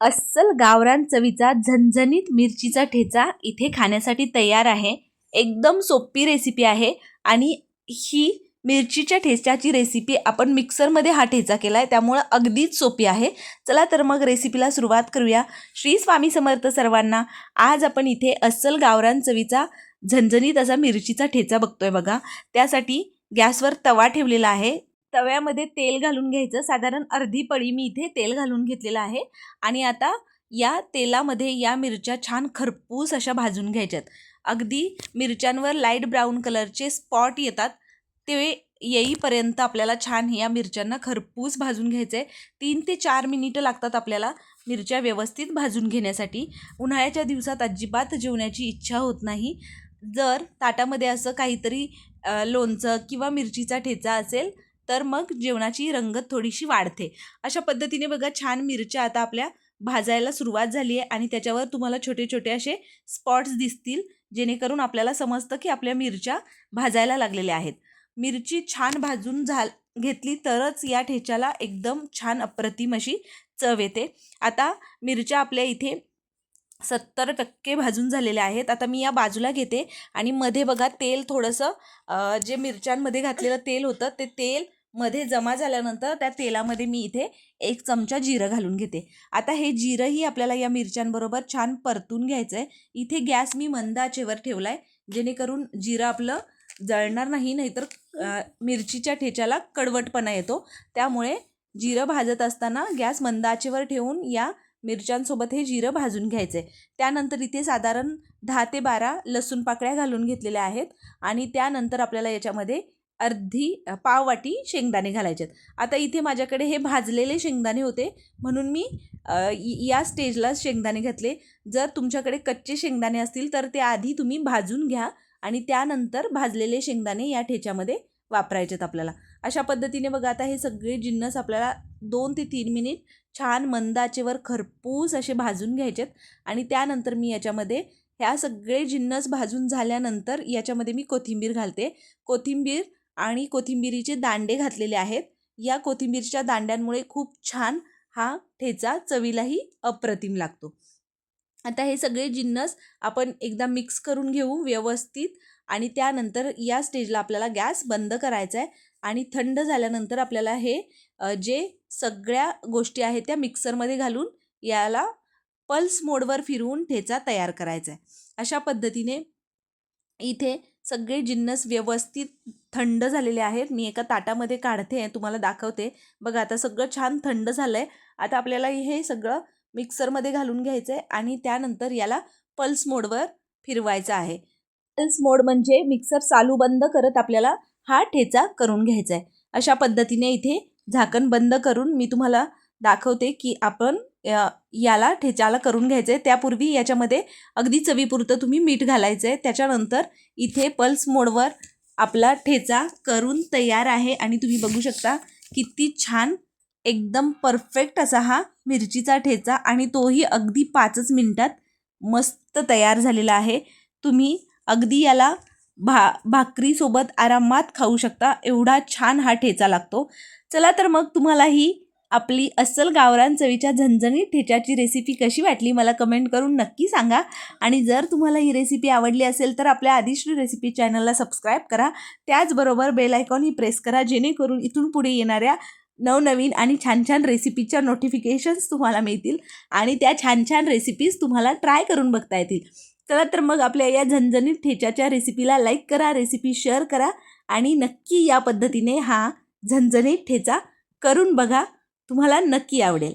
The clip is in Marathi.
अस्सल गावरान चवीचा झणझणीत मिरचीचा ठेचा इथे खाण्यासाठी तयार आहे. एकदम सोपी रेसिपी आहे आणि ही मिरचीच्या ठेच्याची रेसिपी आपण मिक्सरमध्ये हा ठेचा केला आहे त्यामुळं अगदीच सोपी आहे. चला तर मग रेसिपीला सुरुवात करूया. श्री स्वामी समर्थ सर्वांना आज आपण इथे अस्सल गावरान चवीचा झणझणीत असा मिरचीचा ठेचा बघतोय बघा. त्यासाठी गॅसवर तवा ठेवलेला आहे. तव्यामध्ये तेल घालून घ्यायचं. साधारण अर्धी पळी मी इथे तेल घालून घेतलेलं आहे. आणि आता या तेलामध्ये या मिरच्या छान खरपूस अशा भाजून घ्यायच्यात. अगदी मिरच्यांवर लाइट ब्राऊन कलरचे स्पॉट येतात. ते येईपर्यंत आपल्याला छान या मिरच्यांना खरपूस भाजून घ्यायचं आहे तीन ते चार मिनिटं लागतात आपल्याला मिरच्या व्यवस्थित भाजून घेण्यासाठी. उन्हाळ्याच्या दिवसात अजिबात जेवण्याची इच्छा होत नाही. जर ताटामध्ये असं काहीतरी लोणचं किंवा मिरचीचा ठेचा असेल तर मग जेवणाची रंगत थोडीशी वाढते. अशा पद्धतीने बघा छान मिरच्या आता आपल्या भाजायला सुरुवात झाली आहे आणि त्याच्यावर तुम्हाला छोटे छोटे असे स्पॉट्स दिसतील जेणेकरून आपल्याला समजतं की आपल्या मिरच्या भाजायला लागलेल्या आहेत. मिरची छान भाजून झाल घेतली तरच या ठेच्याला एकदम छान अप्रतिम अशी चव येते. आता मिरच्या आपल्या इथे सत्तर टक्के भाजून झालेल्या आहेत. आता मी या बाजूला घेते आणि मध्ये बघा तेल थोडंसं जे मिरच्यांमध्ये घातलेलं तेल होतं ते तेल मध्ये जमा झाल्यानंतर त्या तेलामध्ये मी इथे एक चमचा जिरं घालून घेते. आता हे जिरंही आपल्याला या मिरच्यांबरोबर छान परतून घ्यायचं आहे इथे गॅस मी मंद आचेवर ठेवला आहे जेणेकरून जिरं आपलं जळणार नाही नाहीतर मिरचीच्या ठेच्याला कडवटपणा येतो. त्यामुळे जिरं भाजत असताना गॅस मंद आचेवर ठेवून या मिरच्यांसोबत हे जिरं भाजून घ्यायचं आहे त्यानंतर इथे साधारण दहा ते बारा लसूण पाकळ्या घालून घेतलेल्या आहेत आणि त्यानंतर आपल्याला याच्यामध्ये अर्धी पाववाटी शेंगदाणे घालायचे आहेत आता इथे माझ्याकडे हे भाजलेले शेंगदाणे होते. म्हणून मी या स्टेजला शेंगदाणे घातले. जर तुमच्याकडे कच्चे शेंगदाणे असतील तर ते आधी तुम्ही भाजून घ्या आणि त्यानंतर भाजलेले शेंगदाणे या ठेच्यामध्ये वापरायचेत आपल्याला. अशा पद्धतीने बघा आता हे सगळे जिन्नस आपल्याला दोन ते तीन मिनिट छान मंद आचेवर खरपूस असे भाजून घ्यायचेत आणि त्यानंतर मी याच्यामध्ये ह्या सगळे जिन्नस भाजून झाल्यानंतर याच्यामध्ये मी कोथिंबीर घालते. कोथिंबीर आणि कोथिंबिरीचे दांडे घातलेले आहेत. या कोथिंबीरच्या दांड्यांमुळे खूप छान हा ठेचा चवीलाही अप्रतिम लागतो. आता हे सगळे जिन्नस आपण एकदा मिक्स करून घेऊ व्यवस्थित आणि त्यानंतर या स्टेजला आपल्याला गॅस बंद करायचा आहे आणि थंड झाल्यानंतर आपल्याला हे जे सगळ्या गोष्टी आहेत त्या मिक्सरमध्ये घालून याला पल्स मोडवर फिरवून ठेचा तयार करायचा आहे. अशा पद्धतीने इथे सगळे जिन्नस व्यवस्थित थंड झालेले आहेत. मी एका ताटामध्ये काढते तुम्हाला दाखवते. बघा आता सगळं छान थंड झालं आहे आता आपल्याला हे सगळं मिक्सरमध्ये घालून घ्यायचं आहे आणि त्यानंतर याला पल्स मोडवर फिरवायचं आहे. पल्स मोड म्हणजे मिक्सर चालू बंद करत आपल्याला हा ठेचा करून घ्यायचा आहे अशा पद्धतीने इथे झाकण बंद करून मी तुम्हाला दाखवते की आपण याला ठेचाला करून घ्यायचं आहे त्यापूर्वी याच्यामध्ये अगदी चवीपुरतं तुम्ही मीठ घालायचं आहे त्याच्यानंतर इथे पल्स मोडवर आपला ठेचा करून तयार आहे. आणि तुम्ही बघू शकता किती छान एकदम परफेक्ट असा हा मिरचीचा ठेचा. आणि तोही अगदी पाचच मिनटात मस्त तयार झालेला आहे. तुम्ही अगदी याला भा भाकरीसोबत आरामात खाऊ शकता. एवढा छान हा ठेचा लागतो. चला तर मग तुम्हाला ही आपली अस्सल गावरान चवीच्या झणझणीत ठेच्याची रेसिपी कशी वाटली मला कमेंट करून नक्की सांगा. आणि जर तुम्हाला ही रेसिपी आवडली असेल तर आपल्या आदिश्री रेसिपी चॅनलला सबस्क्राईब करा. त्याचबरोबर बेल आयकॉनही प्रेस करा जेणेकरून इथून पुढे येणाऱ्या नवनवीन आणि छान छान रेसिपीच्या नोटिफिकेशन्स तुम्हाला मिळतील. आणि त्या छान छान रेसिपीज तुम्हाला ट्राय करून बघता येतील. चला तर मग आपल्या या झणझणीत ठेच्याच्या रेसिपीला लाईक करा रेसिपी शेअर करा. आणि नक्की या पद्धतीने हा झणझणीत ठेचा करून बघा. तुम्हाला नक्की आवडेल.